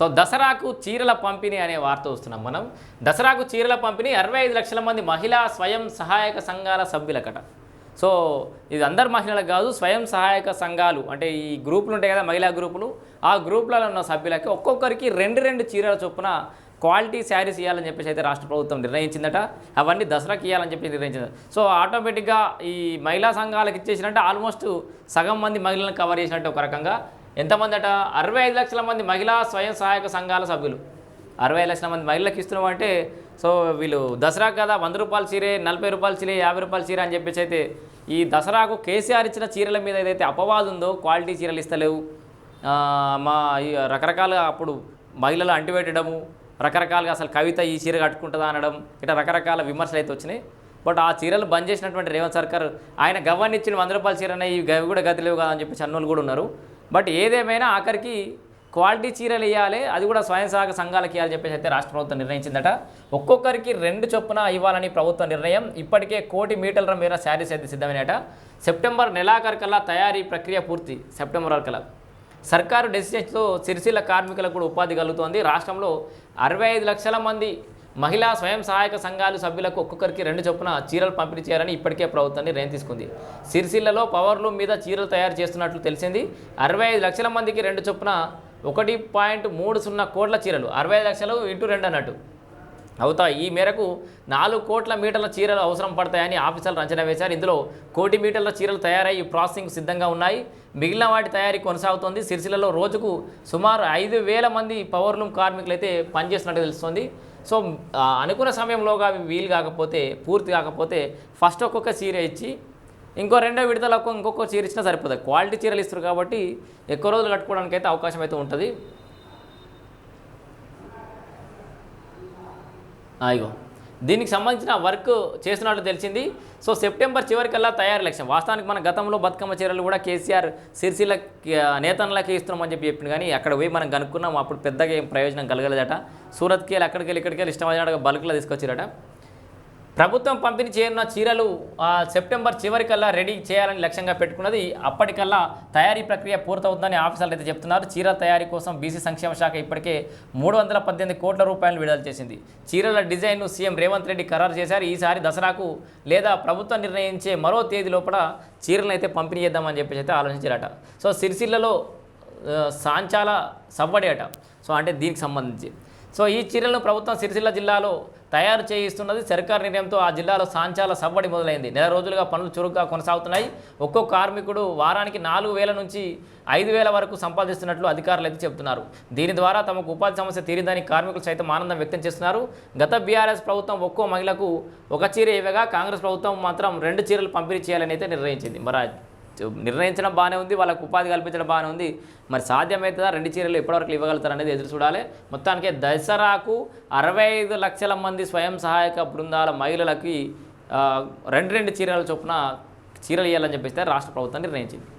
So దసరాకు చీరల పంపిణీ అనే వార్త వస్తున్నాం మనం. దసరాకు చీరల పంపిణీ అరవై ఐదు లక్షల మంది మహిళా స్వయం సహాయక సంఘాల సభ్యులకట. సో ఇది అందరు మహిళలకు కాదు స్వయం సహాయక సంఘాలు అంటే ఈ గ్రూపులు ఉంటాయి కదా మహిళా గ్రూపులు. ఆ గ్రూపులలో ఉన్న సభ్యులకి ఒక్కొక్కరికి రెండు రెండు చీరల చొప్పున క్వాలిటీ శారీస్ ఇవ్వాలని చెప్పేసి అయితే రాష్ట్ర ప్రభుత్వం నిర్ణయించిందట. అవన్నీ దసరాకి ఇవ్వాలని చెప్పి నిర్ణయించింది. సో ఆటోమేటిక్గా ఈ మహిళా సంఘాలకు ఇచ్చేసినట్టు ఆల్మోస్ట్ సగం మంది మహిళలను కవర్ చేసినట్టు ఒక రకంగా ఎంతమంది అట అరవై ఐదు లక్షల మంది మహిళా స్వయం సహాయక సంఘాల సభ్యులు. అరవై ఐదు లక్షల మంది మహిళలకు ఇస్తున్నాం అంటే సో వీళ్ళు దసరా కదా వంద రూపాయల చీరే నలభై రూపాయల చీరే యాభై రూపాయల చీర అని చెప్పేసి అయితే ఈ దసరాకు కేసీఆర్ ఇచ్చిన చీరల మీద ఏదైతే అపవాదు ఉందో క్వాలిటీ చీరలు ఇస్తలేవు. మా రకరకాల రకరకాలుగా అప్పుడు మహిళలు అంటిపెట్టడము రకరకాలుగా అసలు కవిత ఈ చీర కట్టుకుంటుందా అనడం ఇట్లా రకరకాల విమర్శలు అయితే వచ్చినాయి. బట్ ఆ చీరలు బంద్ చేసినటువంటి రేవంత్ సర్కార్ ఆయన గవ్వని ఇచ్చిన వంద రూపాయల చీరనే ఈ గవి కూడా గతి లేవు కదా అని చెప్పి అన్నోళ్ళు కూడా ఉన్నారు. బట్ ఏదేమైనా ఆఖరికి క్వాలిటీ చీరలు ఇవ్వాలి అది కూడా స్వయం సహాయక సంఘాలకు ఇవ్వాలని చెప్పేసి అయితే రాష్ట్ర ప్రభుత్వం నిర్ణయించిందట. ఒక్కొక్కరికి రెండు చొప్పున ఇవ్వాలని ప్రభుత్వ నిర్ణయం. ఇప్పటికే కోటి మీటర్ల మేర శారీస్ అయితే సిద్ధమైనట సెప్టెంబర్ నెలాఖరికల్లా తయారీ ప్రక్రియ పూర్తి. సెప్టెంబర్ వరకల్లా సర్కారు డెసిషన్స్తో సిరిసిల్ల కార్మికులకు కూడా ఉపాధి కలుగుతోంది. రాష్ట్రంలో అరవై ఐదు లక్షల మంది మహిళా స్వయం సహాయక సంఘాలు సభ్యులకు ఒక్కొక్కరికి రెండు చొప్పున చీరలు పంపిణీ చేయాలని ఇప్పటికే ప్రభుత్వం నిర్ణయం తీసుకుంది సిరిసిల్లలో పవర్ లూమ్ మీద చీరలు తయారు చేస్తున్నట్లు తెలిసింది. అరవై ఐదు లక్షల మందికి రెండు చొప్పున ఒకటి పాయింట్ మూడు సున్నా కోట్ల చీరలు అరవై ఐదు లక్షలు ఇంటూ రెండు అన్నట్టు. అవుతాయి. ఈ మేరకు నాలుగు కోట్ల మీటర్ల చీరలు అవసరం పడతాయని ఆఫీసర్లు అంచనా వేశారు. ఇందులో కోటి మీటర్ల చీరలు తయారై ప్రాసెసింగ్ సిద్ధంగా ఉన్నాయి. మిగిలిన వాటి తయారీ కొనసాగుతోంది. సిరిసిల్లలో రోజుకు సుమారు ఐదు వేల మంది పవర్ లూమ్ కార్మికులు అయితే పనిచేస్తున్నట్టు తెలుస్తుంది. సో అనుకున్న సమయంలోగా వీలు కాకపోతే పూర్తి కాకపోతే ఫస్ట్ ఒక్కొక్క చీర ఇచ్చి ఇంకో రెండో విడతలో ఇంకొక చీర ఇచ్చినా సరిపోతుంది క్వాలిటీ చీరలు ఇస్తారు కాబట్టి ఎక్కువ రోజులు కట్టుకోవడానికి అయితే అవకాశం అయితే ఉంటుంది. ఇగో. దీనికి సంబంధించిన వర్క్ చేసినట్లు తెలిసింది. సో సెప్టెంబర్ చివరికల్లా తయారు లక్ష్యం. వాస్తవానికి మన గతంలో బతుకమ్మ చీరలు కూడా కేసీఆర్ సిరిసిల్ల నేతన్నలకి ఇస్తున్నామని చెప్పి చెప్పింది కానీ అక్కడ పోయి మనం కనుక్కున్నాం అప్పుడు పెద్దగా ఏం ప్రయోజనం కలగలేదట. సూరత్కి వెళ్ళి అక్కడికి వెళ్ళి ఇక్కడికి వెళ్ళి ఇష్టమైన బల్క్లో తీసుకొచ్చారట. ప్రభుత్వం పంపిణీ చేయనున్న చీరలు సెప్టెంబర్ చివరికల్లా రెడీ చేయాలని లక్ష్యంగా పెట్టుకున్నది అప్పటికల్లా తయారీ ప్రక్రియ పూర్తవుతుందని ఆఫీసర్లు అయితే చెప్తున్నారు. చీరల తయారీ కోసం బీసీ సంక్షేమ శాఖ ఇప్పటికే మూడు వందల పద్దెనిమిది కోట్ల రూపాయలు విడుదల చేసింది. చీరల డిజైన్ను సీఎం రేవంత్ రెడ్డి ఖరారు చేశారు. ఈసారి దసరాకు లేదా ప్రభుత్వం నిర్ణయించే మరో తేదీ లోపల చీరలను అయితే పంపిణీ చేద్దామని చెప్పేసి అయితే ఆలోచించారట. సో సిరిసిల్లలో సాంచాల సవ్వడి అట సో అంటే దీనికి సంబంధించి. సో ఈ చీరలను ప్రభుత్వం సిరిసిల్ల జిల్లాలో తయారు చేయిస్తున్నది సర్కార్ నిర్ణయంతో ఆ జిల్లాలో సాంచాల సవ్వడి మొదలైంది. నెల రోజులుగా పనులు చురుగ్గా కొనసాగుతున్నాయి. ఒక్కో కార్మికుడు వారానికి నాలుగు వేల నుంచి ఐదు వేల వరకు సంపాదిస్తున్నట్లు అధికారులు అయితే చెబుతున్నారు. దీని ద్వారా తమకు ఉపాధి సమస్య తీరిందని కార్మికులు సైతం ఆనందం వ్యక్తం చేస్తున్నారు. గత బీఆర్ఎస్ ప్రభుత్వం ఒక్కో మహిళకు ఒక చీర ఇవ్వగా కాంగ్రెస్ ప్రభుత్వం మాత్రం రెండు చీరలు పంపిణీ చేయాలని అయితే నిర్ణయించింది. మరి నిర్ణయించడం బాగానే ఉంది వాళ్ళకు ఉపాధి కల్పించడం బాగానే ఉంది. మరి సాధ్యమవుతుందా రెండు చీరలు ఎప్పటివరకు ఇవ్వగలుగుతారు అనేది ఎదురు చూడాలి. మొత్తానికి దసరాకు అరవై ఐదు లక్షల మంది స్వయం సహాయక బృందాల మహిళలకి రెండు రెండు చీరల చొప్పున చీరలు ఇవ్వాలని చెప్పేస్తే రాష్ట్ర ప్రభుత్వం నిర్ణయించింది.